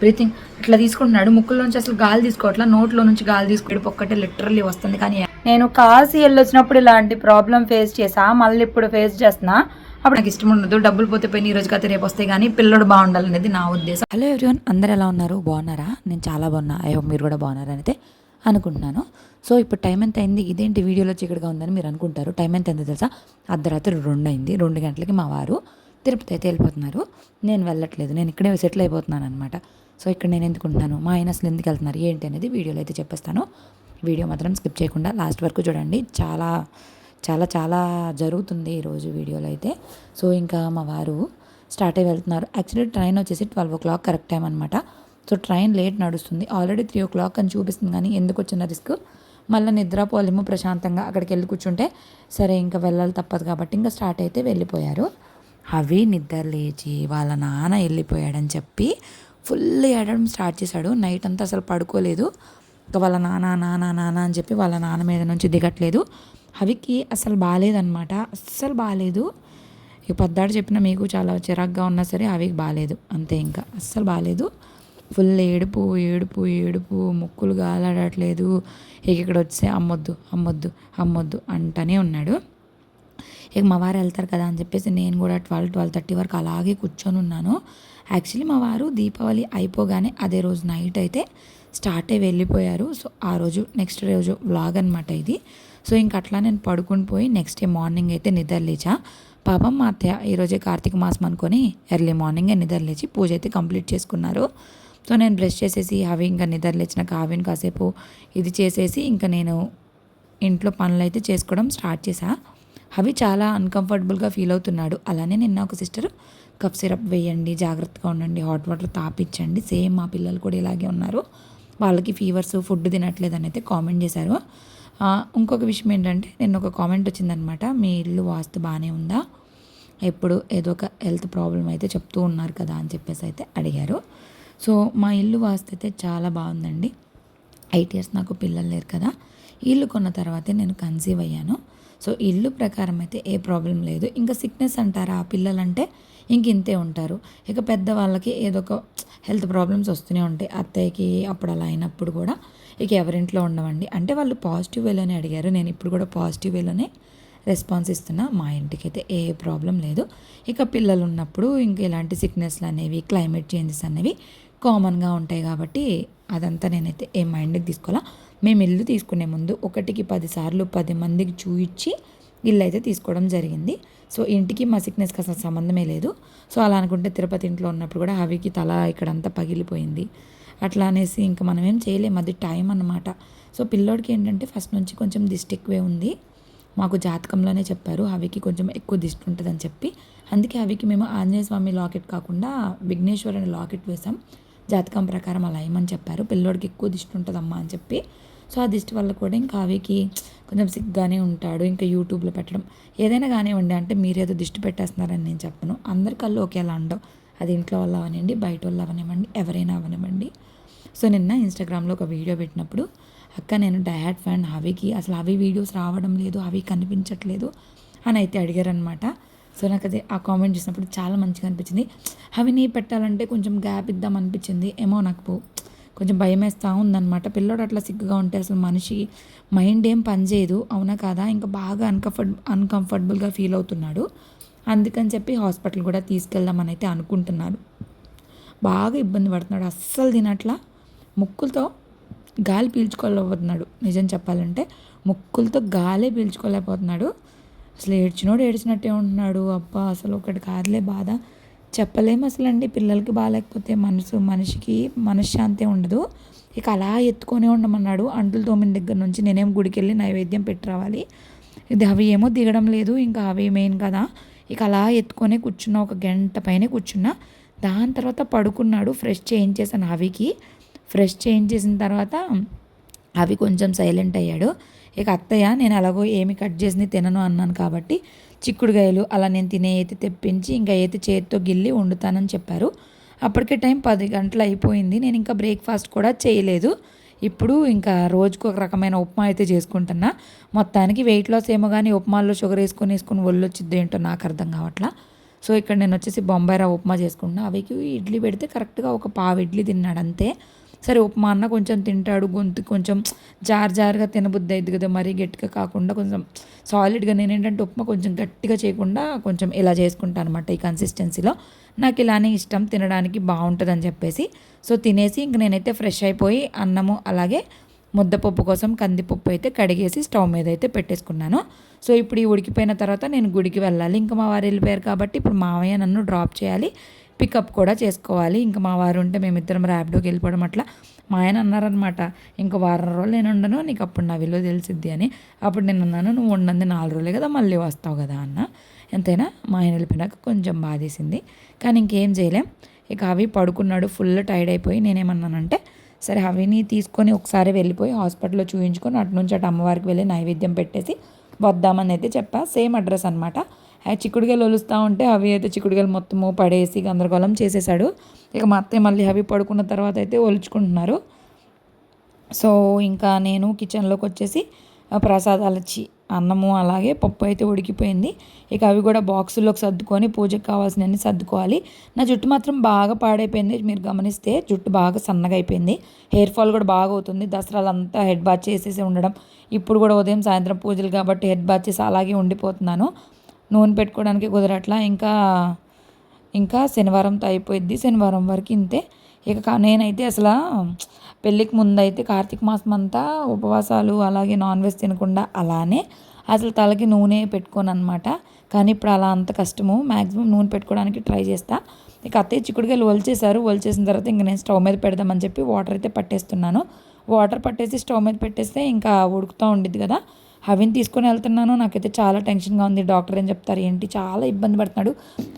Breathing ఇట్లా తీసుకుంటున్నాడు ముక్కులోంచి అసలు గాలి తీసుకోవట్లా నోట్లో నుంచి గాలి తీసుకోవడం ఒక్కటే లిటరల్లీ వస్తుంది. కానీ నేను కాశీ వెళ్ళొచ్చినప్పుడు ఇలాంటి ప్రాబ్లం ఫేస్ చేసా. మళ్ళీ ఇప్పుడు ఫేస్ చేస్తున్నా. అప్పుడు నాకు ఇష్టం ఉండదు. డబ్బులు పోతే పోయి ఈ రోజు కాతే రేపు వస్తాయి కానీ పిల్లడు బాగుండాలనేది నా ఉద్దేశం. హలో ఎవ్రీవన్ అందరు ఎలా ఉన్నారు? బాగున్నారా? నేను చాలా బాగున్నా. ఐ హోప్ మీరు కూడా బాగున్నారని అయితే అనుకుంటున్నాను. సో ఇప్పుడు టైం ఎంత అయింది? ఇదేంటి వీడియోలో చీకటిగా ఉందని మీరు అనుకుంటారు. టైం ఎంత అయిందో తెలుసా? అర్ధరాత్రి రెండు అయింది. రెండు గంటలకి మా వారు తిరుపతి అయితే వెళ్ళిపోతున్నారు. నేను వెళ్ళట్లేదు. నేను ఇక్కడే సెటిల్ అయిపోతున్నాను అనమాట సో ఇక్కడ నేను ఎందుకుంటున్నాను మా ఆయన అసలు ఎందుకు వెళ్తున్నారు? ఏంటి అనేది వీడియోలో అయితే చెప్పేస్తాను. వీడియో మాత్రం స్కిప్ చేయకుండా లాస్ట్ వరకు చూడండి. చాలా చాలా చాలా జరుగుతుంది ఈరోజు వీడియోలో అయితే. సో ఇంకా మా వారు స్టార్ట్ అయ్యి వెళ్తున్నారు. యాక్చువల్లీ ట్రైన్ వచ్చేసి twelve o'clock correct time అనమాట సో ట్రైన్ లేట్ నడుస్తుంది. ఆల్రెడీ త్రీ ఓ క్లాక్ అని చూపిస్తుంది కానీ ఎందుకు వచ్చిన రిస్క్? మళ్ళీ నిద్రపోలేము ప్రశాంతంగా అక్కడికి వెళ్ళి కూర్చుంటే సరే ఇంకా వెళ్ళాలి తప్పదు కాబట్టి ఇంకా స్టార్ట్ అయితే వెళ్ళిపోయారు. అవి నిద్ర లేచి వాళ్ళ నాన్న వెళ్ళిపోయాడని చెప్పి ఫుల్ ఏడడం స్టార్ట్ చేశాడు. నైట్ అంతా అసలు పడుకోలేదు. ఇంకా వాళ్ళ నాన్న నాన్న నాన్న అని చెప్పి వాళ్ళ నాన్న మీద నుంచి దిగట్లేదు. అవికి అసలు బాగాలేదన్నమాట. అస్సలు బాగాలేదు. ఇక పద్దాడు చెప్పిన మీకు చాలా చిరాగ్గా ఉన్నా సరే హవికి బాగాలేదు. అంతే ఇంకా. అస్సలు బాగాలేదు. ఫుల్ ఏడుపు ఏడుపు ఏడుపు ముక్కులు గాలాడట్లేదు. ఇక ఇక్కడ వచ్చే అమ్మొద్దు అమ్మొద్దు అమ్మొద్దు అంటనే ఉన్నాడు. ఇక మా వారు వెళ్తారు కదా అని చెప్పేసి నేను కూడా ట్వెల్వ్ ట్వెల్వ్ థర్టీ వరకు అలాగే కూర్చొని ఉన్నాను. యాక్చువల్లీ మా వారు దీపావళి అయిపోగానే అదే రోజు నైట్ అయితే స్టార్ట్ అయ్యి వెళ్ళిపోయారు. సో ఆ రోజు నెక్స్ట్ రోజు వ్లాగ్ అనమాట ఇది. సో ఇంక అట్లా నేను పడుకుని పోయి నెక్స్ట్ డే మార్నింగ్ అయితే నిద్రలేచా పాపం మా అత్తయ్య ఈరోజే కార్తీక మాసం అనుకొని ఎర్లీ మార్నింగే నిద్రలేచి పూజ అయితే కంప్లీట్ చేసుకున్నారు. సో నేను బ్రష్ చేసేసి అవి ఇంకా నిద్రలేచిన లేచినాక కాసేపు ఇది చేసేసి ఇంకా నేను ఇంట్లో పనులు అయితే చేసుకోవడం స్టార్ట్ చేశాను అవి చాలా అన్కంఫర్టబుల్గా ఫీల్ అవుతున్నాడు. అలానే నిన్న ఒక సిస్టర్ కఫ్ సిరప్ వేయండి జాగ్రత్తగా ఉండండి హాట్ వాటర్ తాపించండి సేమ్ మా పిల్లలు కూడా ఇలాగే ఉన్నారు. వాళ్ళకి ఫీవర్స్ ఫుడ్ తినట్లేదని అయితే కామెంట్ చేశారు ఇంకొక విషయం ఏంటంటే నిన్న ఒక కామెంట్ వచ్చిందనమాట. మీ ఇల్లు వాస్తు బాగానే ఉందా? ఎప్పుడు ఏదో ఒక హెల్త్ ప్రాబ్లం అయితే చెప్తూ ఉన్నారు కదా అని చెప్పేసి అయితే అడిగారు. సో మా ఇల్లు వాస్తు అయితే చాలా బాగుందండి. ఎయిట్ ఇయర్స్ నాకు పిల్లలు లేరు కదా. ఇల్లు కొన్న తర్వాతే నేను కన్సీవ్ అయ్యాను. సో ఇల్లు ప్రకారం అయితే ఏ ప్రాబ్లం లేదు. ఇంకా సిక్నెస్ అంటారా ఆ పిల్లలంటే ఇంక ఇంతే ఉంటారు. ఇక పెద్దవాళ్ళకి ఏదో ఒక హెల్త్ ప్రాబ్లమ్స్ వస్తూనే ఉంటాయి. అత్తయ్యకి అప్పుడు అలా అయినప్పుడు కూడా ఇక ఎవరింట్లో ఉండవండి. అంటే వాళ్ళు పాజిటివ్ వేలోనే అడిగారు. నేను ఇప్పుడు కూడా పాజిటివ్ వేలోనే రెస్పాన్స్ ఇస్తున్నా. మా ఇంటికి అయితే ఏ ప్రాబ్లం లేదు. ఇక పిల్లలు ఉన్నప్పుడు ఇంక ఇలాంటి సిక్నెస్లు అనేవి క్లైమేట్ చేంజెస్ అనేవి కామన్గా ఉంటాయి కాబట్టి అదంతా నేనైతే ఏ మైండ్కి తీసుకోవాలా. మేము ఇల్లు తీసుకునే ముందు ఒకటికి పదిసార్లు పది మందికి చూయించి ఇల్లు అయితే తీసుకోవడం జరిగింది. సో ఇంటికి మా సిక్నెస్కి అసలు సంబంధమే లేదు. సో అలా అనుకుంటే తిరుపతి ఇంట్లో ఉన్నప్పుడు కూడా అవికి తల ఇక్కడంతా పగిలిపోయింది. అట్లా అనేసి ఇంకా మనం ఏం చేయలేము అది టైం అన్నమాట. సో పిల్లోడికి ఏంటంటే ఫస్ట్ నుంచి కొంచెం దిష్టి ఎక్కువే ఉంది. మాకు జాతకంలోనే చెప్పారు అవికి కొంచెం ఎక్కువ దిష్టి ఉంటుందని చెప్పి. అందుకే అవికి మేము ఆంజనేయ స్వామి లాకెట్ కాకుండా విఘ్నేశ్వర్ లాకెట్ వేసాం. జాతకం ప్రకారం అలా ఏమని చెప్పారు? పిల్లోడికి ఎక్కువ దిష్టి ఉంటుందమ్మా అని చెప్పి. సో ఆ దిష్టి వల్ల కూడా ఇంకా అవికి కొంచెం సిగ్గానే ఉంటాడు. ఇంకా యూట్యూబ్లో పెట్టడం ఏదైనా కానివ్వండి అంటే మీరేదో దిష్టి పెట్టేస్తున్నారని నేను చెప్పను. అందరి కళ్ళు ఒకేలా ఉండవు. అది ఇంట్లో వాళ్ళు అవనివ్వండి బయట వాళ్ళు అవనివ్వండి ఎవరైనా అవనివ్వండి. సో నిన్న ఇన్స్టాగ్రామ్లో ఒక వీడియో పెట్టినప్పుడు అక్క నేను డయాట్ ఫ్యాన్ హవికి అసలు అవి వీడియోస్ రావడం లేదు అవి కనిపించట్లేదు అని అయితే అడిగారనమాట సో నాకు అది ఆ కామెంట్ చేసినప్పుడు చాలా మంచిగా అనిపించింది. హవిని పెట్టాలంటే కొంచెం గ్యాప్ ఇద్దాం అనిపించింది. ఏమో నాకు కొంచెం భయం వేస్తూ ఉందన్నమాట. పిల్లోడు అట్లా సిగ్గుగా ఉంటే అసలు మనిషి మైండ్ ఏం పనిచేయదు అవునా కాదా? ఇంకా బాగా అన్కంఫర్ట్ అన్కంఫర్టబుల్గా ఫీల్ అవుతున్నాడు. అందుకని చెప్పి హాస్పిటల్ కూడా తీసుకెళ్దామని అయితే అనుకుంటున్నాను బాగా ఇబ్బంది పడుతున్నాడు. అస్సలు తినట్లా. ముక్కులతో గాలి పీల్చుకోలేకపోతున్నాడు. నిజం చెప్పాలంటే ముక్కులతో గాలే పీల్చుకోలేకపోతున్నాడు. అసలు ఏడ్చినోడు ఏడ్చినట్టే ఉంటున్నాడు. అబ్బా అసలు ఒకటి కాదులే బాధ. చెప్పలేము అసలు అండి పిల్లలకి బాగాలేకపోతే మనసు మనిషికి మనశ్శాంతి ఉండదు. ఇక అలా ఎత్తుకొనే ఉండమన్నాడు. అంటులు తోమిన దగ్గర నుంచి నేనేం గుడికి వెళ్ళి నైవేద్యం పెట్టి రావాలి. ఇది అవి ఏమో దిగడం లేదు. ఇంకా అవి మెయిన్ కదా. ఇక అలా ఎత్తుకొనే కూర్చున్నా ఒక గంట పైన కూర్చున్నా. దాని తర్వాత పడుకున్నాడు. ఫ్రెష్ చేంజ్ చేశాను అవికి ఫ్రెష్ చేంజ్ చేసిన తర్వాత అవి కొంచెం సైలెంట్ అయ్యాడు. ఇక అత్తయ్య నేను ఎలాగో ఏమి కట్ చేసింది తినను అన్నాను కాబట్టి చిక్కుడుగాయలు అలా నేను తినే అయితే తెప్పించి ఇంకా అయితే చేతితో గిల్లి వండుతానని చెప్పారు. అప్పటికే టైం పది గంటలు అయిపోయింది. నేను ఇంకా బ్రేక్ఫాస్ట్ కూడా చేయలేదు. ఇప్పుడు ఇంకా రోజుకు ఒక రకమైన ఉప్మా అయితే చేసుకుంటున్నా. మొత్తానికి వెయిట్ లాస్ ఏమో కానీ ఉప్మాల్లో షుగర్ వేసుకొని వేసుకొని ఒళ్ళు ఏంటో నాకు అర్థం కావట్లా. సో ఇక్కడ నేను వచ్చేసి బొంబాయి రవ్వ ఉప్మా చేసుకుంటున్నా. అవికి ఇడ్లీ పెడితే కరెక్ట్గా ఒక పావు ఇడ్లీ తిన్నాడు అంతే. సరే ఉప్మా అన్న కొంచెం తింటాడు గొంతు కొంచెం జార్ జారుగా తినబుద్ధి అయింది కదా మరీ గట్టిగా కాకుండా కొంచెం సాలిడ్గా నేను ఏంటంటే ఉప్మా కొంచెం గట్టిగా చేయకుండా కొంచెం ఇలా చేసుకుంటాను అనమాట ఈ కన్సిస్టెన్సీలో నాకు ఇలానే ఇష్టం తినడానికి బాగుంటుంది అని చెప్పేసి. సో తినేసి ఇంక నేనైతే ఫ్రెష్ అయిపోయి అన్నము అలాగే ముద్దపప్పు కోసం కందిపప్పు అయితే కడిగేసి స్టవ్ మీద అయితే పెట్టేసుకున్నాను. సో ఇప్పుడు ఈ ఉడికిపోయిన తర్వాత నేను గుడికి వెళ్ళాలి. ఇంకా మా వారు వెళ్ళిపోయారు కాబట్టి ఇప్పుడు మావయ్య నన్ను డ్రాప్ చేయాలి. పికప్ కూడా చేసుకోవాలి. ఇంకా మా వారు ఉంటే మేమిద్దరం ర్యాపిడోకి వెళ్ళిపోవడం అట్లా. మా ఆయన అన్నారనమాట ఇంకా వారం రోజులు నేను ఉండను నీకు అప్పుడు నా విలువ తెలిసిద్ది అని. అప్పుడు నేను అన్నాను నువ్వు ఉండంది నాలుగు రోజులే కదా మళ్ళీ వస్తావు కదా అన్న. ఎంతైనా మా ఆయన వెళ్ళిపోయినాక కొంచెం బాధేసింది. కానీ ఇంకేం చేయలేం. ఇక అవి పడుకున్నాడు ఫుల్ టైర్డ్ అయిపోయి నేనేమన్నానంటే సరే అవిని తీసుకొని ఒకసారి వెళ్ళిపోయి హాస్పిటల్లో చూపించుకొని అటు నుంచి అటు అమ్మవారికి వెళ్ళి నైవేద్యం పెట్టేసి వద్దామని అయితే చెప్పా. సేమ్ అడ్రస్ అనమాట చిక్కుడుగాయలు ఒలుస్తూ ఉంటే అవి అయితే చిక్కుడుగాయలు మొత్తము పడేసి గందరగోళం చేసేసాడు. ఇక మా అత్తయ్య మళ్ళీ అవి పడుకున్న తర్వాత అయితే ఒలుచుకుంటున్నారు. సో ఇంకా నేను కిచెన్లోకి వచ్చేసి ప్రసాదాలు ఇచ్చి అన్నము అలాగే పప్పు అయితే ఉడికిపోయింది. ఇక అవి కూడా బాక్సుల్లోకి సర్దుకొని పూజకు కావాల్సినవన్నీ సర్దుకోవాలి. నా జుట్టు మాత్రం బాగా పాడైపోయింది. మీరు గమనిస్తే జుట్టు బాగా సన్నగా అయిపోయింది. హెయిర్ ఫాల్ కూడా బాగా అవుతుంది. దసరాలంతా హెడ్ బాత్ చేసేసి ఉండడం. ఇప్పుడు కూడా ఉదయం సాయంత్రం పూజలు కాబట్టి హెడ్ బాత్ చేసి అలాగే ఉండిపోతున్నాను. నూనె పెట్టుకోవడానికి కుదరట్లా. ఇంకా ఇంకా శనివారంతో అయిపోయిద్ది. శనివారం వరకు ఇంతే. ఇక నేనైతే అసలు పెళ్ళికి ముందైతే కార్తీక మాసం అంతా ఉపవాసాలు అలాగే నాన్ వెజ్ తినకుండా అలానే అసలు తలకి నూనె పెట్టుకోను అనమాట కానీ ఇప్పుడు అలా అంత కష్టము. మ్యాక్సిమం నూనె పెట్టుకోవడానికి ట్రై చేస్తా. ఇక అత్తయ్య చిక్కుడుకాయలు వలిచేశారు వలిచేసిన తర్వాత ఇంక నేను స్టవ్ మీద పెడదామని చెప్పి వాటర్ అయితే పట్టేస్తున్నాను. వాటర్ పట్టేసి స్టవ్ మీద పెట్టేస్తే ఇంకా ఉడుకుతూ ఉండిద్ది కదా. అవిని తీసుకొని వెళ్తున్నాను. నాకైతే చాలా టెన్షన్గా ఉంది. డాక్టర్ ఏం చెప్తారు? ఏంటి? చాలా ఇబ్బంది పడుతున్నాడు.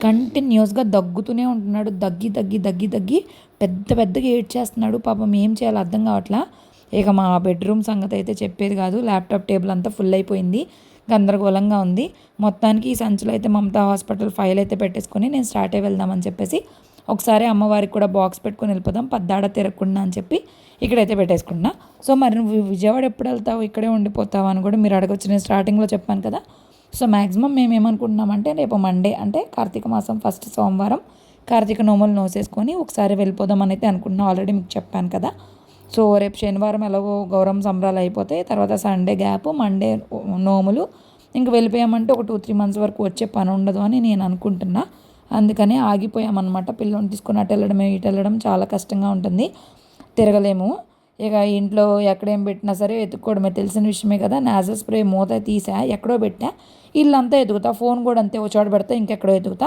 కంటిన్యూస్గా దగ్గుతూనే ఉంటున్నాడు. దగ్గి దగ్గి దగ్గి దగ్గి పెద్ద పెద్దగా ఏడ్చేస్తున్నాడు. పాపం ఏం చేయాలో అర్థం కావట్లా. ఇక మా బెడ్రూమ్ సంగతి అయితే చెప్పేది కాదు. ల్యాప్టాప్ టేబుల్ అంతా ఫుల్ అయిపోయింది. గందరగోళంగా ఉంది. మొత్తానికి ఈ సంచులో అయితే మమతా హాస్పిటల్ ఫైల్ అయితే పెట్టేసుకొని నేను స్టార్ట్ అయి వెళ్దామని చెప్పేసి ఒకసారి అమ్మవారికి కూడా బాక్స్ పెట్టుకొని వెళ్ళిపోదాం. పద్దాడ తిరగకుండా అని చెప్పి ఇక్కడైతే పెట్టేసుకుంటున్నా. సో మరి నువ్వు విజయవాడ ఎప్పుడు వెళ్తావు? ఇక్కడే ఉండిపోతావు అని కూడా మీరు అడగొచ్చు. నేను స్టార్టింగ్లో చెప్పాను కదా. సో మ్యాక్సిమం మేము ఏమనుకుంటున్నామంటే రేపు మండే అంటే కార్తీక మాసం ఫస్ట్ సోమవారం కార్తీక నోములు నోసేసుకొని ఒకసారి వెళ్ళిపోదాం అని అయితే అనుకుంటున్నాం. ఆల్రెడీ మీకు చెప్పాను కదా. సో రేపు శనివారం ఎలాగో గౌరవం సంబరాలు అయిపోతాయి తర్వాత సండే గ్యాప్ మండే నోములు. ఇంక వెళ్ళిపోయామంటే ఒక టూ త్రీ మంత్స్ వరకు వచ్చే పని ఉండదు అని నేను అనుకుంటున్నా. అందుకని ఆగిపోయామన్నమాట. పిల్లల్ని తీసుకొని అటు వెళ్ళడం ఇటు వెళ్ళడం చాలా కష్టంగా ఉంటుంది. తిరగలేము. ఇక ఇంట్లో ఎక్కడేం పెట్టినా సరే ఎత్తుక్కోవడమే. తెలిసిన విషయమే కదా నాజల్ స్ప్రే మూత తీసా ఎక్కడో పెట్టా. ఇల్లంతా ఎదుగుతా ఫోన్ కూడా అంతే ఒక చోట పెడతా ఇంకెక్కడో ఎదుగుతా.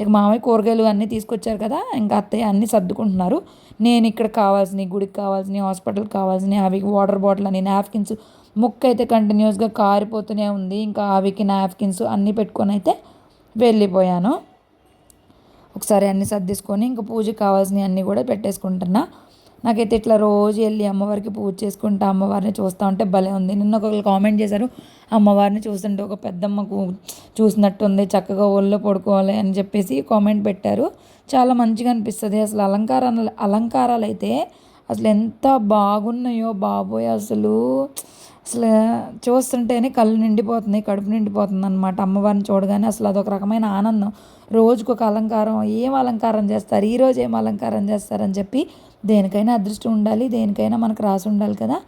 ఇక మామయ్య కూరగాయలు అన్నీ తీసుకొచ్చారు కదా ఇంకా అత్తయ్య అన్నీ సర్దుకుంటున్నారు. నేను ఇక్కడ కావాల్సినవి గుడికి కావాల్సినవి హాస్పిటల్కి కావాల్సినవి అవి వాటర్ బాటిల్ అని నాప్కిన్స్. ముక్క అయితే కంటిన్యూస్గా కారిపోతూనే ఉంది. ఇంకా అవికి నాప్కిన్స్ అన్నీ పెట్టుకొని అయితే వెళ్ళిపోయాను. ఒకసారి అన్నీ సర్దేసుకొని ఇంకా పూజకి కావాల్సినవి అన్నీ కూడా పెట్టేసుకుంటున్నా. నాకైతే ఇట్లా రోజు వెళ్ళి అమ్మవారికి పూజ చేసుకుంటా అమ్మవారిని చూస్తూ ఉంటే భలే ఉంది. నిన్న ఒకరు కామెంట్ చేశారు అమ్మవారిని చూస్తుంటే ఒక పెద్దమ్మకు చూసినట్టుంది చక్కగా ఒళ్ళో పడుకోవాలి అని చెప్పేసి కామెంట్ పెట్టారు. చాలా మంచిగా అనిపిస్తుంది. అసలు అలంకారాలు అలంకారాలు అయితే అసలు ఎంత బాగున్నాయో బాబోయ్ అసలు. అసలు చూస్తుంటేనే కళ్ళు నిండిపోతుంది కడుపు నిండిపోతుంది అనమాట అమ్మవారిని చూడగానే. అసలు అదొక రకమైన ఆనందం. రోజుకు ఒక అలంకారం ఏం అలంకారం చేస్తారు? ఈరోజు ఏం అలంకారం చేస్తారని చెప్పి దేనికైనా అదృష్టం ఉండాలి దేనికైనా మనకు రాసి ఉండాలి కదా.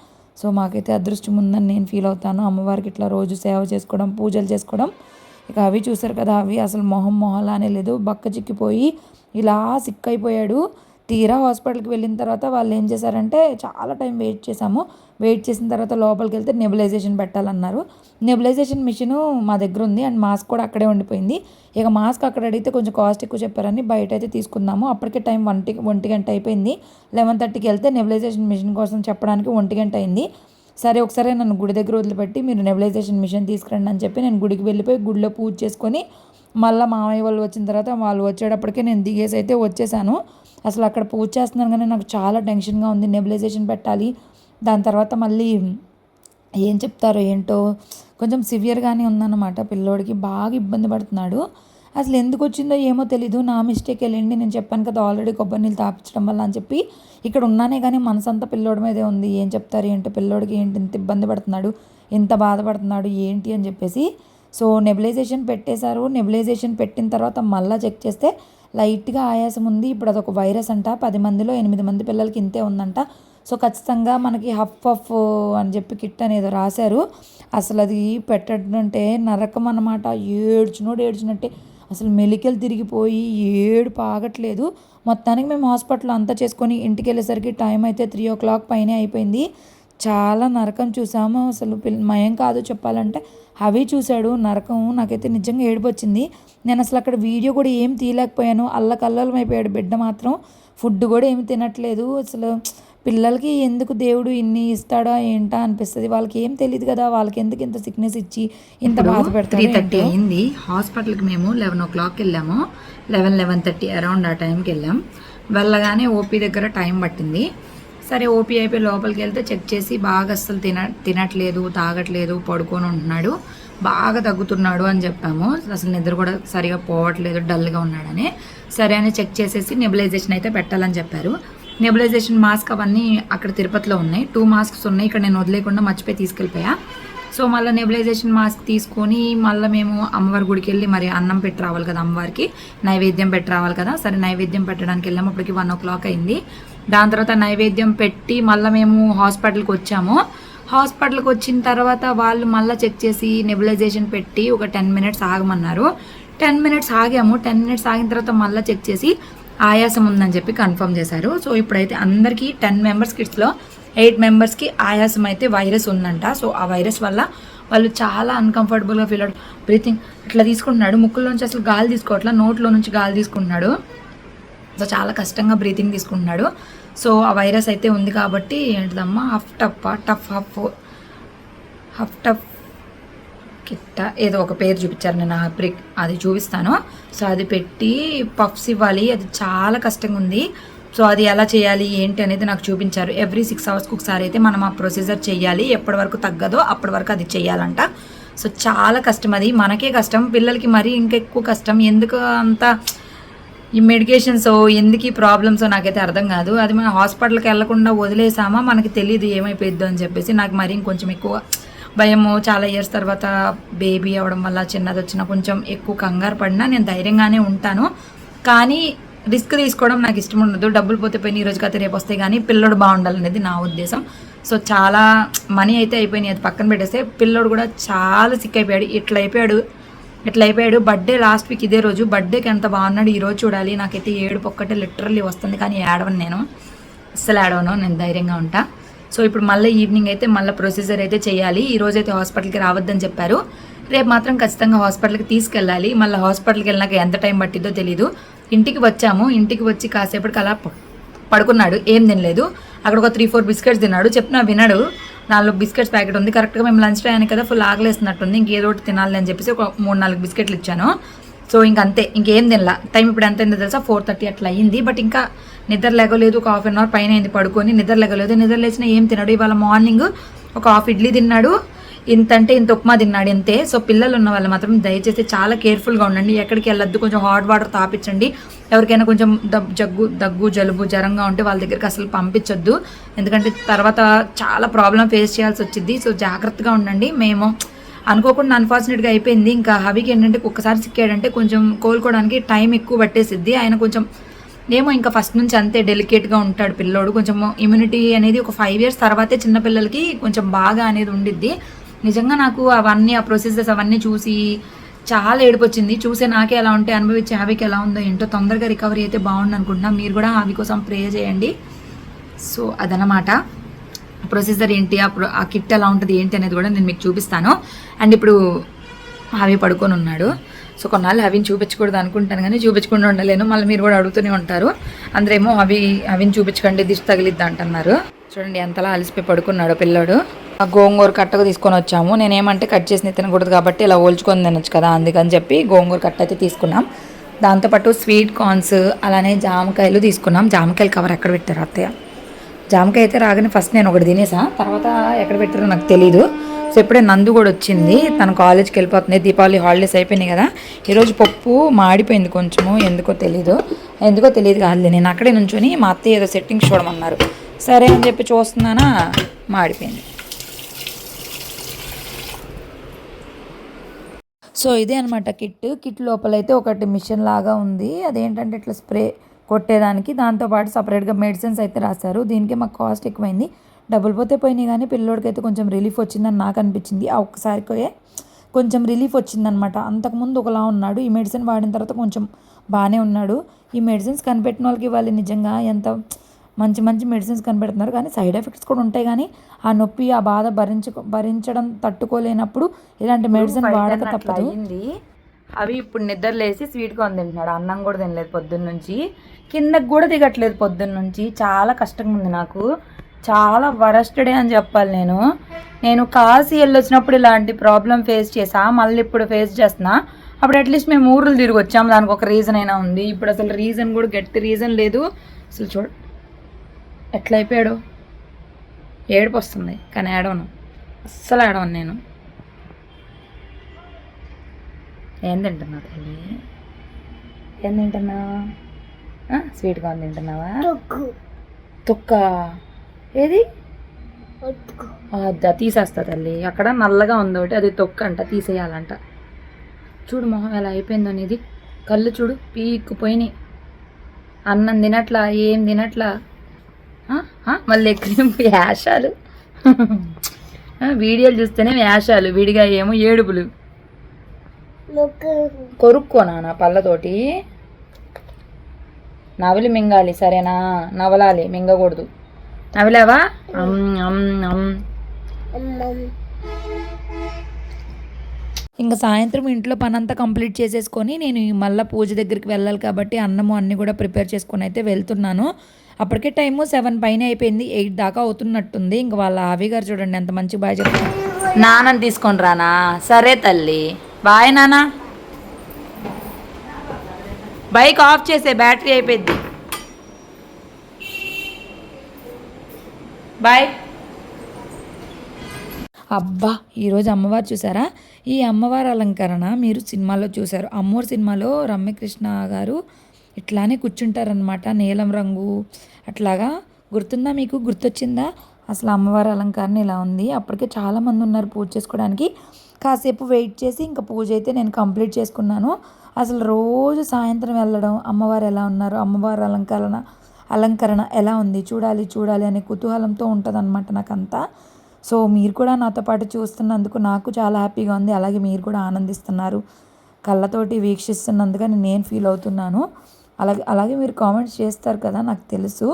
సో మాకైతే అదృష్టం ఉందని నేను ఫీల్ అవుతాను. అమ్మవారికి ఇట్లా రోజు సేవ చేసుకోవడం పూజలు చేసుకోవడం ఇక అవి చూసారు కదా అవి అసలు మొహం మొహలానే లేదు. బక్క చిక్కిపోయి ఇలా సిక్ అయిపోయాడు తీరా హాస్పిటల్కి వెళ్ళిన తర్వాత వాళ్ళు ఏం చేశారంటే చాలా టైం వెయిట్ చేసాము వెయిట్ చేసిన తర్వాత లోపలికి వెళ్తే నెబులైజేషన్ పెట్టాలన్నారు. నెబులైజేషన్ మిషన్ మా దగ్గర ఉంది అండ్ మాస్క్ కూడా అక్కడే ఉండిపోయింది. ఇక మాస్క్ అక్కడ అడిగితే కొంచెం కాస్ట్ ఎక్కువ చెప్పారని బయట అయితే తీసుకున్నాము అప్పటికే టైం ఒంటి ఒంటి గంట అయిపోయింది. లెవెన్ థర్టీకి వెళ్తే నెబులైజేషన్ మిషన్ కోసం చెప్పడానికి ఒంటి గంట అయింది. సరే ఒకసారి నన్ను గుడి దగ్గర వదిలిపెట్టి మీరు నెబులైజేషన్ మిషన్ తీసుకురండి అని చెప్పి నేను గుడికి వెళ్ళిపోయి గుడిలో పూజ చేసుకొని మళ్ళీ మామయ్య వాళ్ళు వచ్చిన తర్వాత వాళ్ళు వచ్చేటప్పటికే నేను దిగేసి అయితే వచ్చేసాను. అసలు అక్కడ పూజ చేస్తున్నాను కానీ నాకు చాలా టెన్షన్గా ఉంది. నెబులైజేషన్ పెట్టాలి. దాని తర్వాత మళ్ళీ ఏం చెప్తారో ఏంటో కొంచెం సివియర్గానే ఉందన్నమాట. పిల్లోడికి బాగా ఇబ్బంది పడుతున్నాడు. అసలు ఎందుకు వచ్చిందో ఏమో తెలీదు. నా మిస్టేక్ వెళ్ళండి నేను చెప్పాను కదా ఆల్రెడీ కొబ్బరి నీళ్ళు తాపించడం వల్ల అని చెప్పి ఇక్కడ ఉన్నానే కానీ మనసంతా పిల్లోడి మీదే ఉంది. ఏం చెప్తారు ఏంటో పిల్లోడికి ఏంటి ఇంత ఇబ్బంది పడుతున్నాడు ఎంత బాధపడుతున్నాడు ఏంటి అని చెప్పేసి. సో నెబిలైజేషన్ పెట్టేశారు. నెబిలైజేషన్ పెట్టిన తర్వాత మళ్ళీ చెక్ చేస్తే లైట్గా ఆయాసం ఉంది. ఇప్పుడు అదొక వైరస్ అంట. పది మందిలో ఎనిమిది మంది పిల్లలకి ఇంతే ఉందంట. సో ఖచ్చితంగా మనకి హఫ్ హఫ్ అని చెప్పి కిట్ అనేది రాశారు. అసలు అది పెట్టడంటే నరకం అన్నమాట. ఏడ్చినోడు ఏడ్చినట్టే. అసలు మెలికలు తిరిగిపోయి ఏడు పాగట్లేదు మొత్తానికి మేము హాస్పిటల్ అంతా చేసుకొని ఇంటికి వెళ్ళేసరికి టైం అయితే త్రీ ఓ క్లాక్ పైనే అయిపోయింది. చాలా నరకం చూసాము. అసలు పిల్ల మయం కాదు చెప్పాలంటే. అవి చూశాడు. నరకం నాకైతే నిజంగా ఏడుపు నేను అసలు అక్కడ వీడియో కూడా ఏం తీయలేకపోయాను. అల్లకల్లం అయిపోయాడు బిడ్డ మాత్రం. ఫుడ్ కూడా ఏమి తినట్లేదు. అసలు పిల్లలకి ఎందుకు దేవుడు ఇన్ని ఇస్తాడా ఏంటా అనిపిస్తుంది? వాళ్ళకి ఏం తెలియదు కదా వాళ్ళకి ఎందుకు ఇంత సిక్నెస్ ఇచ్చి ఇంత బాధ త్రీ పెడతారు థర్టీ అయింది. హాస్పిటల్కి మేము లెవెన్ ఓ క్లాక్కి వెళ్ళాము. లెవెన్ లెవెన్ థర్టీ అరౌండ్ ఆ టైంకి వెళ్ళాం. వెళ్ళగానే ఓపీ దగ్గర టైం పట్టింది. సరే ఓపీ అయిపోయి లోపలికి వెళ్తే చెక్ చేసి బాగా అస్సలు తిన తినట్లేదు తాగట్లేదు పడుకొని ఉంటున్నాడు. బాగా తగ్గుతున్నాడు అని చెప్పాము. అసలు నిద్ర కూడా సరిగా పోవట్లేదు డల్గా ఉన్నాడని. సరే అని చెక్ చేసేసి నెబిలైజేషన్ అయితే పెట్టాలని చెప్పారు. నెబులైజేషన్ మాస్క్ అవన్నీ అక్కడ తిరుపతిలో ఉన్నాయి. టూ మాస్క్స్ ఉన్నాయి. ఇక్కడ నేను వదిలేకుండా మర్చిపోయి తీసుకెళ్ళిపోయా. సో మళ్ళీ నెబులైజేషన్ మాస్క్ తీసుకొని మళ్ళీ మేము అమ్మవారి గుడికి వెళ్ళి మరి అన్నం పెట్టి రావాలి కదా అమ్మవారికి. నైవేద్యం పెట్టి రావాలి కదా. సరే నైవేద్యం పెట్టడానికి వెళ్ళాము అప్పటికి వన్ ఓ క్లాక్ అయింది. దాని తర్వాత నైవేద్యం పెట్టి మళ్ళీ మేము హాస్పిటల్కి వచ్చాము. హాస్పిటల్కి వచ్చిన తర్వాత వాళ్ళు మళ్ళీ చెక్ చేసి నెబులైజేషన్ పెట్టి ఒక టెన్ మినిట్స్ ఆగమన్నారు. టెన్ మినిట్స్ ఆగాము. టెన్ మినిట్స్ ఆగిన తర్వాత మళ్ళీ చెక్ చేసి ఆయాసం ఉందని చెప్పి కన్ఫర్మ్ చేశారు. సో ఇప్పుడైతే అందరికీ టెన్ మెంబర్స్ కిడ్స్లో ఎయిట్ మెంబర్స్కి ఆయాసం అయితే వైరస్ ఉందంట. సో ఆ వైరస్ వల్ల వాళ్ళు చాలా అన్కంఫర్టబుల్గా ఫీల్ అవుతారు బ్రీతింగ్ ఇట్లా తీసుకుంటున్నాడు. ముక్కుల్లోంచి అసలు గాలి తీసుకోవట్లా నోట్లో నుంచి గాలి తీసుకుంటున్నాడు. సో చాలా కష్టంగా బ్రీతింగ్ తీసుకుంటున్నాడు. సో ఆ వైరస్ అయితే ఉంది కాబట్టి ఏంటిదమ్మా హఫ్ టఫ్ టఫ్ హఫ్ హఫ్ టఫ్ కిట్ట ఏదో ఒక పేరు చూపించారు నేను ఆ బ్రిక్ అది చూపిస్తాను. సో అది పెట్టి పఫ్స్ ఇవ్వాలి. అది చాలా కష్టంగా ఉంది సో అది ఎలా చేయాలి ఏంటి అనేది నాకు చూపించారు. ఎవ్రీ సిక్స్ అవర్స్కి ఒకసారి అయితే మనం ఆ ప్రొసీజర్ చేయాలి. ఎప్పటి వరకు తగ్గదో అప్పటి వరకు అది చేయాలంట. సో చాలా కష్టం అది. మనకే కష్టం. పిల్లలకి మరీ ఇంకా ఎక్కువ కష్టం. ఎందుకు అంత ఈ మెడికేషన్స్ ఎందుకు ఈ ప్రాబ్లమ్స్ నాకైతే అర్థం కాదు. అది మనం హాస్పిటల్కి వెళ్ళకుండా వదిలేసామా? మనకి తెలియదు ఏమైపోయిద్దో అని చెప్పేసి నాకు మరి ఇంకొంచెం ఎక్కువ భయము చాలా ఇయర్స్ తర్వాత బేబీ అవ్వడం వల్ల చిన్నది వచ్చిన కొంచెం ఎక్కువ కంగారు పడినా నేను ధైర్యంగానే ఉంటాను. కానీ రిస్క్ తీసుకోవడం నాకు ఇష్టం ఉండదు. డబ్బులు పోతే పోయిన ఈ రోజు రేపు వస్తే కానీ పిల్లడు బాగుండాలనేది నా ఉద్దేశం. సో చాలా మనీ అయితే అయిపోయినాయి. అది పక్కన పెట్టేస్తే పిల్లోడు కూడా చాలా సిక్ అయిపోయాడు. ఇట్లా అయిపోయాడు. ఇట్లా అయిపోయాడు. బర్త్డే లాస్ట్ వీక్ ఇదే రోజు. బర్త్డేకి ఎంత బాగున్నాడు ఈరోజు చూడాలి. నాకైతే ఏడుపు ఒక్కటే లిటరల్లీ వస్తుంది. కానీ ఏడవను నేను. అస్సలు ఏడవను. నేను ధైర్యంగా ఉంటాను సో ఇప్పుడు మళ్ళీ ఈవినింగ్ అయితే మళ్ళీ ప్రొసీజర్ అయితే చేయాలి. ఈ రోజు అయితే హాస్పిటల్కి రావద్దని చెప్పారు. రేపు మాత్రం ఖచ్చితంగా హాస్పిటల్కి తీసుకెళ్ళాలి. మళ్ళీ హాస్పిటల్కి వెళ్ళినాక ఎంత టైం పట్టిద్దో తెలీదు. ఇంటికి వచ్చాము. ఇంటికి వచ్చి కాసేపటికి అలా పడుకున్నాడు. ఏం తినలేదు. అక్కడ ఒక త్రీ ఫోర్ బిస్కెట్స్ తిన్నాడు. చెప్పినా వినడు. నాలుగు బిస్కెట్స్ ప్యాకెట్ ఉంది. కరెక్ట్గా మేము లంచ్ టైం కదా ఫుల్ ఆకలేస్తున్నట్టుంది. ఇంకేదో ఒకటి తినాలి అని చెప్పేసి ఒక మూడు నాలుగు బిస్కెట్లు ఇచ్చాను. సో ఇంక అంతే ఇంకేం తినలా. టైం ఇప్పుడు ఎంత అయిందో తెలుసా? ఫోర్ థర్టీ అట్లా అయ్యింది బట్ ఇంకా నిద్ర లేగలేదు ఒక హాఫ్ అన్ అవర్ పైన అయింది పడుకొని నిద్ర లేగలేదు. నిద్ర లేచిన ఏం తినడు. ఇవాళ మార్నింగ్ ఒక హాఫ్ ఇడ్లీ తిన్నాడు. ఇంత అంటే ఇంత ఉప్మా తిన్నాడు ఇంతే సో పిల్లలు ఉన్న వాళ్ళు మాత్రం దయచేసి చాలా కేర్ఫుల్గా ఉండండి. ఎక్కడికి వెళ్ళొద్దు కొంచెం హాట్ వాటర్ తాపించండి. ఎవరికైనా కొంచెం దబ్ జగ్గు దగ్గు జలుబు జ్వరంగా ఉంటే వాళ్ళ దగ్గరికి అసలు పంపించొద్దు. ఎందుకంటే తర్వాత చాలా ప్రాబ్లం ఫేస్ చేయాల్సి వచ్చింది సో జాగ్రత్తగా ఉండండి. మేము అనుకోకుండా అన్ఫార్చునేట్గా అయిపోయింది. ఇంకా హవికి ఏంటంటే ఒక్కసారి సిక్కాడంటే కొంచెం కోలుకోవడానికి టైం ఎక్కువ పట్టేసిద్ది. ఆయన కొంచెం ఏమో ఇంకా ఫస్ట్ నుంచి అంతే డెలికేట్గా ఉంటాడు పిల్లోడు. కొంచెం ఇమ్యూనిటీ అనేది ఒక ఫైవ్ ఇయర్స్ తర్వాతే చిన్నపిల్లలకి కొంచెం బాగా అనేది ఉండిద్ది. నిజంగా నాకు అవన్నీ ఆ ప్రొసీజర్స్ అవన్నీ చూసి చాలా ఏడిపొచ్చింది. చూసే నాకే ఎలా ఉంటే అనుభవించే హవికి ఎలా ఉందో ఏంటో తొందరగా రికవరీ అయితే బాగుండు అనుకుంటున్నా మీరు కూడా హవి కోసం ప్రే చేయండి. సో అదనమాట ప్రొసీజర్ ఏంటి ఆ ఆ కిట్ ఎలా ఉంటుంది ఏంటి అనేది కూడా నేను మీకు చూపిస్తాను. అండ్ ఇప్పుడు హవి పడుకొని ఉన్నాడు. సో కొన్నాళ్ళు హవిని చూపించకూడదు అనుకుంటాను కానీ చూపించకుండా ఉండలేను. మళ్ళీ మీరు కూడా అడుగుతూనే ఉంటారు. అందరేమో అవి అవిని చూపించకండి దిష్టి తగిలిద్ది అంటున్నారు. చూడండి ఎంతలా అలసిపోయి పడుకున్నాడు పిల్లోడు. ఆ గోంగూర కట్టకు తీసుకొని వచ్చాము. నేనేమంటే కట్ చేసి తినకూడదు కాబట్టి ఇలా ఓల్చుకొని తినొచ్చు కదా అందుకని చెప్పి గోంగూర కట్ట అయితే తీసుకున్నాం. దాంతోపాటు స్వీట్ కార్న్స్ అలానే జామకాయలు తీసుకున్నాం. జామకాయలు కవర్ ఎక్కడ పెట్టారు అత్తయ్య? జామకాయ అయితే రాగానే ఫస్ట్ నేను ఒకటి తినేసా. తర్వాత ఎక్కడ పెట్టారో నాకు తెలీదు. సో ఇప్పుడే నందు కూడా వచ్చింది. తన కాలేజ్కి వెళ్ళిపోతుంది. దీపావళి హాలిడేస్ అయిపోయినాయి కదా. ఈరోజు పప్పు మాడిపోయింది కొంచెము. ఎందుకో తెలీదు. ఎందుకో తెలియదు కాదు నేను అక్కడే నుంచొని మా అత్తయ్య ఏదో సెట్టింగ్స్ చూడమన్నారు. సరే అని చెప్పి చూస్తున్నానా? మాడిపోయింది. సో ఇదే అనమాట కిట్. కిట్ లోపల అయితే ఒకటి మిషన్ లాగా ఉంది. అదేంటంటే ఇట్లా స్ప్రే కొట్టేదానికి దాంతోపాటు సపరేట్గా మెడిసిన్స్ అయితే రాశారు. దీనికి మాకు కాస్ట్ ఎక్కువైంది. డబ్బులు పోతే పోయినాయి కానీ పిల్లోడికి అయితే కొంచెం రిలీఫ్ వచ్చిందని నాకు అనిపించింది. ఆ ఒక్కసారికే కొంచెం రిలీఫ్ వచ్చిందనమాట అంతకుముందు ఒకలా ఉన్నాడు. ఈ మెడిసిన్ వాడిన తర్వాత కొంచెం బాగానే ఉన్నాడు. ఈ మెడిసిన్స్ కనిపెట్టిన వాళ్ళకి వాళ్ళు నిజంగా. ఎంత మంచి మంచి మెడిసిన్స్ కనిపెడుతున్నారు. కానీ సైడ్ ఎఫెక్ట్స్ కూడా ఉంటాయి కానీ ఆ నొప్పి ఆ బాధ భరించ భరించడం తట్టుకోలేనప్పుడు ఇలాంటి మెడిసిన్ వాడక తప్పదు. అవి ఇప్పుడు నిద్రలేసి స్వీట్గా ఉంది తింటున్నాడు అన్నం కూడా తినలేదు పొద్దున్న నుంచి. కిందకి కూడా దిగట్లేదు పొద్దున్న నుంచి. చాలా కష్టంగా ఉంది నాకు. చాలా వరస్ట్ డే అని చెప్పాలి నేను. నేను కాశీ వెళ్ళొచ్చినప్పుడు ఇలాంటి ప్రాబ్లం ఫేస్ చేసా. మళ్ళీ ఇప్పుడు ఫేస్ చేస్తున్నా. అప్పుడు అట్లీస్ట్ మేము ఊర్లు తిరిగి వచ్చాము. దానికి ఒక రీజన్ అయినా ఉంది. ఇప్పుడు అసలు రీజన్ కూడా గట్టి రీజన్ లేదు. అసలు చూడ. ఎట్లయిపోయాడు ఏడుపు వస్తుంది. కానీ ఏడవను. అస్సలు ఏడవను నేను. ఏం తింటున్నావు? తల్లి ఏం తింటున్నావు? స్వీట్ కార్న్ తింటున్నావా? తొక్క. ఏది? అద్దా తీసేస్తా తల్లి. అక్కడ నల్లగా ఉంది ఒకటి అది తొక్క అంట తీసేయాలంట. చూడు మొహం ఎలా అయిపోయిందో నీది కళ్ళు చూడు పీక్కుపోయినాయి. అన్నం తినట్లా ఏం తినట్లా. ఆ? ఆ? మళ్ళీ ఎక్కింపు వేషాలు ఆ, వీడియోలు చూస్తేనే వేషాలు విడిగా ఏమో ఏడుపులు. కొరుక్కో నాన్న పళ్ళతోటి. నవలి మింగాలి సరేనా? నవలాలి మింగకూడదు. నవలావా. ఇంకా సాయంత్రం ఇంట్లో పని అంతా కంప్లీట్ చేసేసుకొని నేను మళ్ళీ పూజ దగ్గరికి వెళ్ళాలి కాబట్టి అన్నము అన్నీ కూడా ప్రిపేర్ చేసుకొని అయితే వెళ్తున్నాను. అప్పటికే టైము సెవెన్ పైన అయిపోయింది ఎయిట్ దాకా అవుతున్నట్టుంది. ఇంకా వాళ్ళ ఆవి గారు చూడండి ఎంత మంచి బాగా చెప్తారు. నాన్నని తీసుకొని రానా? సరే తల్లి. బాయ్ నాన్న బైక్ ఆఫ్ చేసే బ్యాటరీ అయిపోయింది. బాయ్. అబ్బా ఈరోజు అమ్మవారు చూసారా? ఈ అమ్మవారి అలంకరణ మీరు సినిమాలో చూసారు అమ్మోరు సినిమాలో రమ్యకృష్ణ గారు ఇట్లానే కూర్చుంటారనమాట నీలం రంగు. అట్లాగా గుర్తుందా మీకు? గుర్తొచ్చిందా? అసలు అమ్మవారి అలంకరణ ఇలా ఉంది. అప్పటికే చాలామంది ఉన్నారు పూజ చేసుకోవడానికి. కాసేపు వెయిట్ చేసి ఇంకా పూజ అయితే నేను కంప్లీట్ చేసుకున్నాను. అసలు రోజు సాయంత్రం వెళ్ళడం అమ్మవారు ఎలా ఉన్నారు అమ్మవారు అలంకరణ అలంకరణ ఎలా ఉంది చూడాలి చూడాలి అనే కుతూహలంతో ఉంటుంది అనమాట నాకంతా. సో మీరు కూడా నాతో పాటు చూస్తున్నందుకు నాకు చాలా హ్యాపీగా ఉంది. అలాగే మీరు కూడా ఆనందిస్తున్నారు. కళ్ళతోటి వీక్షిస్తున్నందుకని నేను ఫీల్ అవుతున్నాను. అలాగే అలాగే మీరు కామెంట్స్ చేస్తారు కదా నాకు తెలుసు.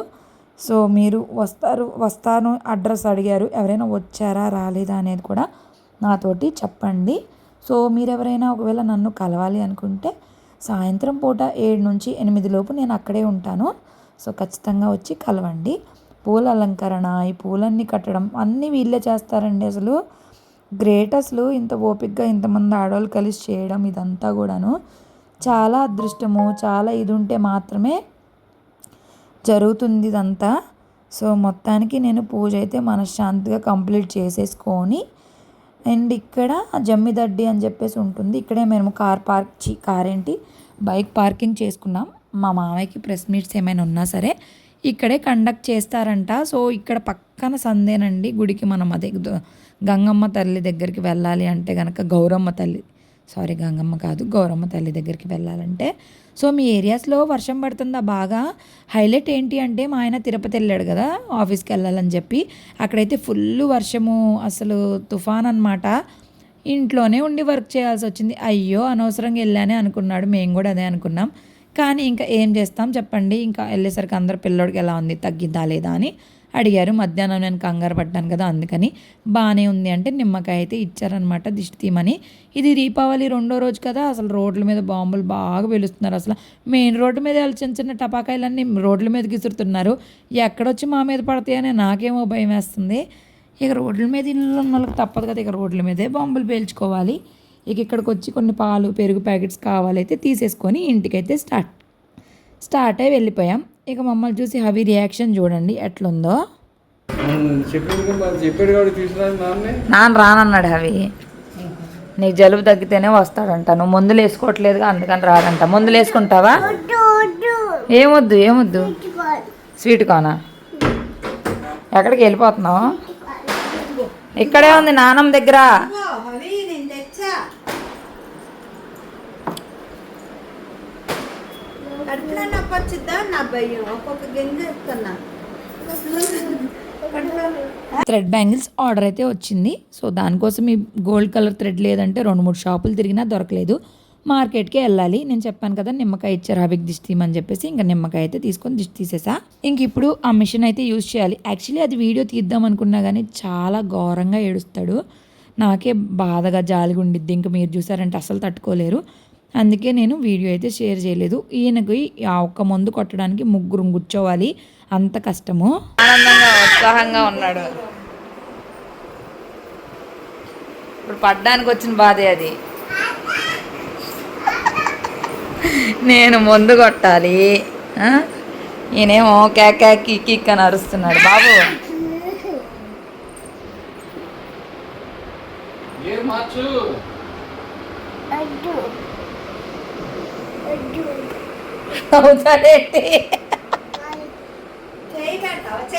సో మీరు వస్తారు వస్తాను అడ్రస్ అడిగారు. ఎవరైనా వచ్చారా రాలేదా అనేది కూడా నాతోటి చెప్పండి. సో మీరు ఎవరైనా ఒకవేళ నన్ను కలవాలి అనుకుంటే సాయంత్రం పూట ఏడు నుంచి ఎనిమిది లోపు నేను అక్కడే ఉంటాను. సో ఖచ్చితంగా వచ్చి కలవండి. పూల అలంకరణ ఈ పూలన్నీ కట్టడం అన్నీ వీళ్ళే చేస్తారండి అసలు. గ్రేట్ అసలు ఇంత ఓపిక్గా ఇంతమంది ఆడవాళ్ళు కలిసి చేయడం ఇదంతా కూడాను. చాలా అదృష్టము చాలా ఇది ఉంటే మాత్రమే జరుగుతుంది ఇదంతా. సో మొత్తానికి నేను పూజ అయితే మనశ్శాంతిగా కంప్లీట్ చేసేసుకొని అండ్ ఇక్కడ జమ్మిదడ్డి అని చెప్పేసి ఉంటుంది. ఇక్కడే మేము కార్ పార్క్ చి కార్ ఏంటి? బైక్ పార్కింగ్ చేసుకున్నాం. మా మామయ్యకి ప్రెస్ మీట్స్ ఏమైనా ఉన్నా సరే ఇక్కడే కండక్ట్ చేస్తారంట. సో ఇక్కడ పక్కన సందేనండి. గుడికి మనం అదే గంగమ్మ తల్లి దగ్గరికి వెళ్ళాలి అంటే కనుక గౌరమ్మ తల్లి సారీ గంగమ్మ కాదు గౌరమ్మ తల్లి దగ్గరికి వెళ్ళాలంటే సో మీ ఏరియాస్లో వర్షం పడుతుందా బాగా? హైలైట్ ఏంటి అంటే మా ఆయన తిరుపతి వెళ్ళాడు కదా ఆఫీస్కి వెళ్ళాలని చెప్పి. అక్కడైతే ఫుల్ వర్షము అసలు తుఫాన్ అనమాట ఇంట్లోనే ఉండి వర్క్ చేయాల్సి వచ్చింది. అయ్యో అనవసరంగా వెళ్ళానే అనుకున్నాడు. మేము కూడా అదే అనుకున్నాం. కానీ ఇంకా ఏం చేస్తాం చెప్పండి. ఇంకా వెళ్ళేసరికి అందరు పిల్లోడికి ఎలా ఉంది? తగ్గిద్దా లేదా అని. అడిగారు. మధ్యాహ్నం నేను కంగారు పడ్డాను కదా అందుకని బాగానే ఉంది అంటే నిమ్మకాయ అయితే ఇచ్చారనమాట దిష్టి తీమని ఇది దీపావళి రెండో రోజు కదా అసలు రోడ్ల మీద బాంబులు బాగా పేలుస్తున్నారు అసలు. మెయిన్ రోడ్డు మీద వెళ్ళి చిన్న చిన్న టపాకాయలన్నీ రోడ్ల మీద విసురుతున్నారు ఎక్కడొచ్చి మా మీద పడతాయని నాకేమో భయం వేస్తుంది. ఇక రోడ్ల మీద ఇల్లు ఉన్న వాళ్ళకి తప్పదు కదా ఇక రోడ్ల మీదే బాంబులు పేల్చుకోవాలి. ఇక ఇక్కడికి వచ్చి కొన్ని పాలు పెరుగు ప్యాకెట్స్ కావాలైతే తీసేసుకొని ఇంటికైతే స్టార్ట్ స్టార్ట్ అయి వెళ్ళిపోయాం. ఇక మమ్మల్ని చూసి హవి రియాక్షన్ చూడండి ఎట్లుందో. నాన్నే? నాన్న రానన్నాడు అవి నీకు జలుబు తగ్గితేనే వస్తాడంట నువ్వు మందులు వేసుకోవట్లేదుగా అందుకని రాడంట. మందులు వేసుకుంటావా? ఏమొద్దు ఏమొద్దు? స్వీట్ కానా? ఎక్కడికి వెళ్ళిపోతున్నావు? ఇక్కడే ఉంది నానమ్మ దగ్గర కడుపులో నొప్పి వచ్చిద్దా నా భయం. ఒక్కొక్క గింజ ఇస్తున్నా థ్రెడ్ బ్యాంగిల్స్ ఆర్డర్ అయితే వచ్చింది. సో దానికోసం ఈ గోల్డ్ కలర్ థ్రెడ్ లేదంటే రెండు మూడు షాపులు తిరిగినా దొరకలేదు. మార్కెట్కి వెళ్ళాలి. నేను చెప్పాను కదా నిమ్మకాయ ఇచ్చారు అవికి దిష్టి తీయమని చెప్పేసి ఇంకా నిమ్మకాయ అయితే తీసుకొని దిష్టి తీసేసా. ఇంక ఇప్పుడు ఆ మిషన్ అయితే యూజ్ చేయాలి. యాక్చువల్లీ అది వీడియో తీద్దాం అనుకున్నా కానీ చాలా ఘోరంగా ఏడుస్తాడు. నాకే బాధగా జాలిగా ఉండిద్ది. ఇంక మీరు చూసారంటే అసలు తట్టుకోలేరు. అందుకే నేను వీడియో అయితే షేర్ చేయలేదు. ఈయనకి ఆ ఒక్క మందు కొట్టడానికి ముగ్గురు కూర్చోవాలి. అంత కష్టము. ఆనందంగా ఉత్సాహంగా ఉన్నాడు. ఇప్పుడు పడ్డానికి వచ్చిన బాధే అది. నేను ముందు కొట్టాలి. ఆ? ఈయనేమో కేకా కిక్ కిక్ అని అరుస్తున్నాడు. బాబు. మార్చు? అవుతాడేంటి?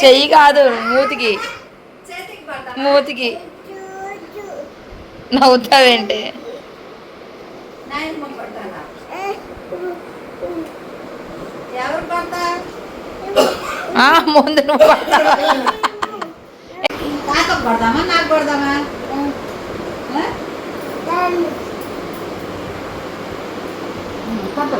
చెయ్యి కాదు మూతికి. మూతికి. నవ్వుతావేంటి? ముందు నువ్వు కొడదామా నాకు కొడదామా ఆ? కొట్టు.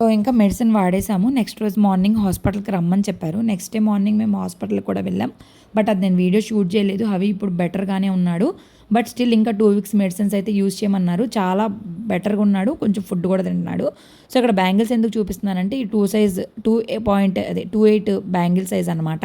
సో ఇంకా మెడిసిన్ వాడేసాము నెక్స్ట్ రోజు మార్నింగ్ హాస్పిటల్కి రమ్మని చెప్పారు. నెక్స్ట్ డే మార్నింగ్ మేము హాస్పిటల్కి కూడా వెళ్ళాం. బట్ అది నేను వీడియో షూట్ చేయలేదు. అవి ఇప్పుడు బెటర్గానే ఉన్నాడు. బట్ స్టిల్ ఇంకా టూ వీక్స్ మెడిసిన్స్ అయితే యూజ్ చేయమన్నారు. చాలా బెటర్గా ఉన్నాడు. కొంచెం ఫుడ్ కూడా తింటున్నాడు. సో ఇక్కడ బ్యాంగిల్స్ ఎందుకు చూపిస్తున్నానంటే ఈ టూ సైజ్ టూ పాయింట్ అదే టూ ఎయిట్ బ్యాంగిల్ సైజ్ అనమాట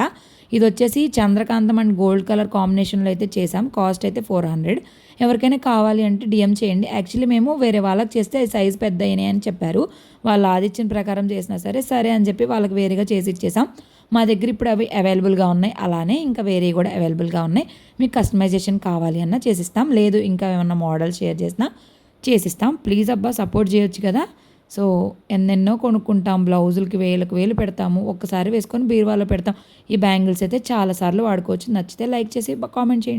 ఇది వచ్చేసి చంద్రకాంతం అండ్ గోల్డ్ కలర్ కాంబినేషన్లో అయితే చేసాం కాస్ట్ అయితే ఫోర్ హండ్రెడ్. ఎవరికైనా కావాలి అంటే డిఎం చేయండి. యాక్చువల్లీ మేము వేరే వాళ్ళకి చేస్తే సైజ్ పెద్ద అయినాయి అని చెప్పారు. వాళ్ళు ఆదిచ్చిన ప్రకారం చేసినా సరే సరే అని చెప్పి వాళ్ళకి వేరేగా చేసి ఇచ్చేసాం. మా దగ్గర ఇప్పుడు అవి అవైలబుల్గా ఉన్నాయి. అలానే ఇంకా వేరే కూడా అవైలబుల్గా ఉన్నాయి. మీకు కస్టమైజేషన్ కావాలి అన్న చేసిస్తాం. లేదు ఇంకా ఏమన్నా మోడల్ షేర్ చేసినా చేసిస్తాం. ప్లీజ్ అబ్బా సపోర్ట్ చేయొచ్చు కదా. సో ఎన్నెన్నో కొనుక్కుంటాం. బ్లౌజులకి వేలకు వేలు పెడతాము. ఒక్కసారి వేసుకొని బీరువాలో పెడతాం. ఈ బ్యాంగిల్స్ అయితే చాలాసార్లు వాడుకోవచ్చు. నచ్చితే లైక్ చేసి కామెంట్ చేయండి.